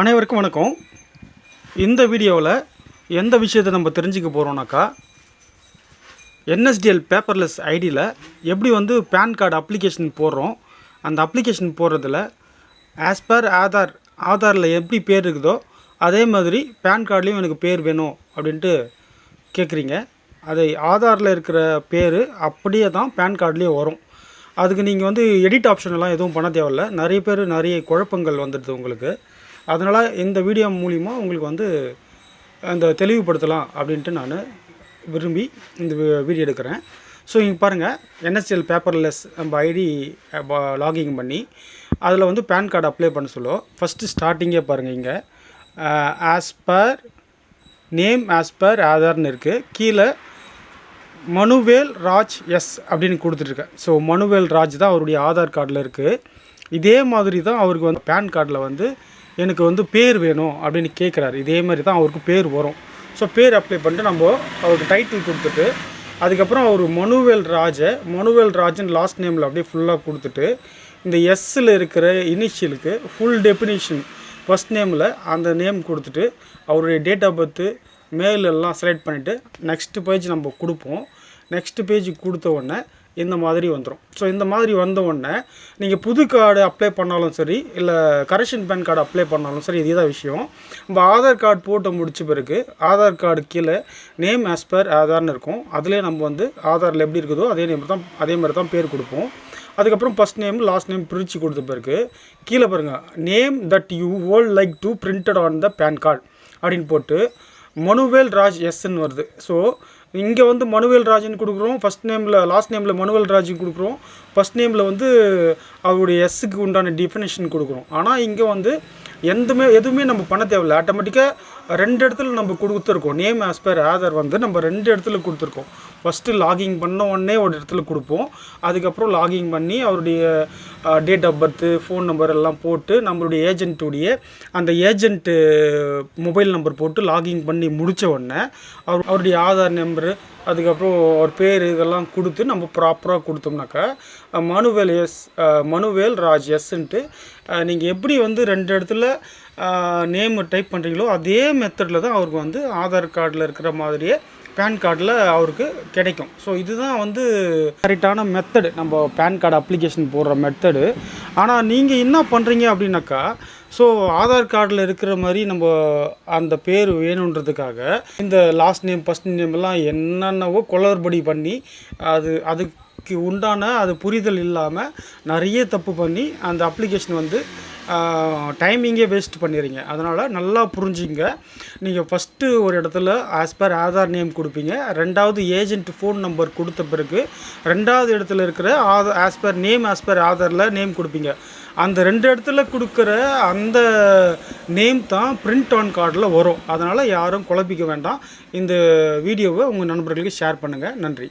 அனைவருக்கும் வணக்கம். இந்த வீடியோவில் எந்த விஷயத்தை நம்ம தெரிஞ்சுக்க போகிறோம்னாக்கா என்எஸ்டிஎல் பேப்பர்லெஸ் ஐடியில் எப்படி வந்து பேன் கார்டு அப்ளிகேஷன் போடுறோம் அந்த அப்ளிகேஷன் போடுறதுல ஆஸ் பர் ஆதார் ஆதாரில் எப்படி பேர் இருக்குதோ அதே மாதிரி பேன் கார்டுலேயும் எனக்கு பேர் வேணும் அப்படின்ட்டு கேட்குறீங்க அதை ஆதாரில் இருக்கிற பேர் அப்படியே தான் பேன் கார்டுலேயே வரும். அதுக்கு நீங்கள் வந்து எடிட் ஆப்ஷன் எல்லாம் எதுவும் பண்ண தேவையில்ல. நிறைய பேர் நிறைய குழப்பங்கள் வந்துடுது உங்களுக்கு. அதனால் இந்த வீடியோ மூலிமா உங்களுக்கு வந்து அந்த தெளிவுபடுத்தலாம் அப்படின்ட்டு நான் விரும்பி இந்த வீடியோ எடுக்கிறேன். ஸோ இங்கே பாருங்கள் என்எஸ்எல் பேப்பர்லெஸ் நம்ம ஐடி லாகிங் பண்ணி அதில் வந்து பேன் கார்டு அப்ளை பண்ண சொல்லுவோம் ஃபஸ்ட்டு ஸ்டார்டிங்கே பாருங்கள் இங்கே. As per name as per ஆதார்னு இருக்குது கீழே மனுவேல் ராஜ் எஸ் அப்படின்னு கொடுத்துட்ருக்கேன். ஸோ மனுவேல் ராஜ் தான் அவருடைய ஆதார் கார்டில் இருக்குது இதே மாதிரி தான் அவருக்கு வந்து பேன் கார்டில் வந்து எனக்கு வந்து பேர் வேணும் அப்படின்னு கேட்குறாரு இதே மாதிரி தான் அவருக்கு பேர் வரும். ஸோ பேர் அப்ளை பண்ணிட்டு நம்ம அவருக்கு டைட்டில் கொடுத்துட்டு அதுக்கப்புறம் அவர் மனுவேல் ராஜை மனுவேல் ராஜன் லாஸ்ட் நேமில் அப்படியே ஃபுல்லாக கொடுத்துட்டு இந்த எஸ்ஸில் இருக்கிற இனிஷியலுக்கு ஃபுல் டெஃபினிஷன் ஃபஸ்ட் நேமில் அந்த நேம் கொடுத்துட்டு அவருடைய டேட் ஆஃப் பர்த்து மெயிலெல்லாம் செலக்ட் பண்ணிவிட்டு நெக்ஸ்ட் பேஜ் நம்ம கொடுப்போம். நெக்ஸ்ட் பேஜ் கொடுத்த உடனே இந்த மாதிரி வந்துடும் ஸோ இந்த மாதிரி வந்த உடனே நீங்கள் புது கார்டு அப்ளை பண்ணாலும் சரி இல்லை கரெக்ஷன் பேன் கார்டு அப்ளை பண்ணாலும் சரி இதுதான் விஷயம். நம்ம ஆதார் கார்டு போட்டு முடிச்ச பிறகு ஆதார் கார்டு கீழே நேம் ஆஸ் பர் ஆதார்னு இருக்கும். அதிலே நம்ம வந்து ஆதாரில் எப்படி இருக்குதோ அதே நேம் தான் அதே மாதிரி தான் பேர் கொடுப்போம். அதுக்கப்புறம் ஃபஸ்ட் நேம் லாஸ்ட் நேம் பிரித்து கொடுத்த பிறகு கீழே பாருங்கள் name that you would like to printed on the PAN card அப்படின்னு போட்டு மனுவேல் ராஜ் எஸ்ன்னு வருது. ஸோ இங்கே வந்து மனுவேல் ராஜன் கொடுக்குறோம். ஃபஸ்ட் நேமில் லாஸ்ட் நேமில் மனுவேல் ராஜன் கொடுக்குறோம். ஃபஸ்ட் நேமில் வந்து அவருடைய எஸ்ஸுக்கு உண்டான டிஃபினேஷன் கொடுக்குறோம். ஆனால் இங்கே வந்து எந்தமே எதுவுமே நம்ம பண்ண தேவையில்ல. ஆட்டோமேட்டிக்காக ரெண்டு இடத்துல நம்ம கொடுத்துருக்கோம். நேம் ஆஸ் பர் ஆதார் வந்து நம்ம ரெண்டு இடத்துல கொடுத்துருக்கோம். ஃபஸ்ட்டு லாகிங் பண்ண உடனே ஒரு இடத்துல கொடுப்போம். அதுக்கப்புறம் லாகிங் பண்ணி அவருடைய date of birth phone number எல்லாம் போட்டு நம்மளுடைய ஏஜென்ட்டுடைய அந்த ஏஜென்ட்டு மொபைல் நம்பர் போட்டு லாகிங் பண்ணி முடித்த உடனே அவர் அவருடைய ஆதார் நம்பரு அதுக்கப்புறம் அவர் பேர் இதெல்லாம் கொடுத்து நம்ம ப்ராப்பராக கொடுத்தோம்னாக்கா மனுவேல் எஸ் மனுவேல் ராஜ் எஸ்ன்ட்டு நீங்கள் எப்படி வந்து ரெண்டு இடத்துல நேம் டைப் பண்ணுறீங்களோ அதே மெத்தடில் தான் அவருக்கு வந்து ஆதார் கார்டில் இருக்கிற மாதிரியே பேன் கார்டில் அவருக்கு கிடைக்கும். ஸோ இதுதான் வந்து கரெக்டான மெத்தடு நம்ம பேன் கார்டு அப்ளிகேஷன் போடுற மெத்தடு ஆனால் நீங்கள் என்ன பண்ணுறீங்க அப்படின்னாக்கா ஸோ ஆதார் கார்டில் இருக்கிற மாதிரி நம்ம அந்த பேர் வேணுன்றதுக்காக இந்த லாஸ்ட் நேம் ஃபஸ்ட் நேம் எல்லாம் என்னென்னவோ குளறுபடி பண்ணி அது அதுக்கு உண்டான அது புரிதல் இல்லாமல் நிறைய தப்பு பண்ணி அந்த அப்ளிகேஷன் வந்து டைமிங்கே வேஸ்ட் பண்ணிடுறீங்க அதனால் நல்லா புரிஞ்சுங்க. நீங்கள் ஃபஸ்ட்டு ஒரு இடத்துல ஆஸ் பர் ஆதார் நேம் கொடுப்பீங்க. ரெண்டாவது ஏஜென்ட் ஃபோன் நம்பர் கொடுத்த பிறகு ரெண்டாவது இடத்துல இருக்கிற Aadhaar as per name as per ஆதாரில் name கொடுப்பீங்க. அந்த ரெண்டு இடத்துல கொடுக்குற அந்த நேம் தான் பிரிண்ட் ஆன் கார்டில் வரும். அதனால் யாரும் குழப்பிக்க வேண்டாம். இந்த வீடியோவை உங்கள் நண்பர்களுக்கு ஷேர் பண்ணுங்கள் நன்றி.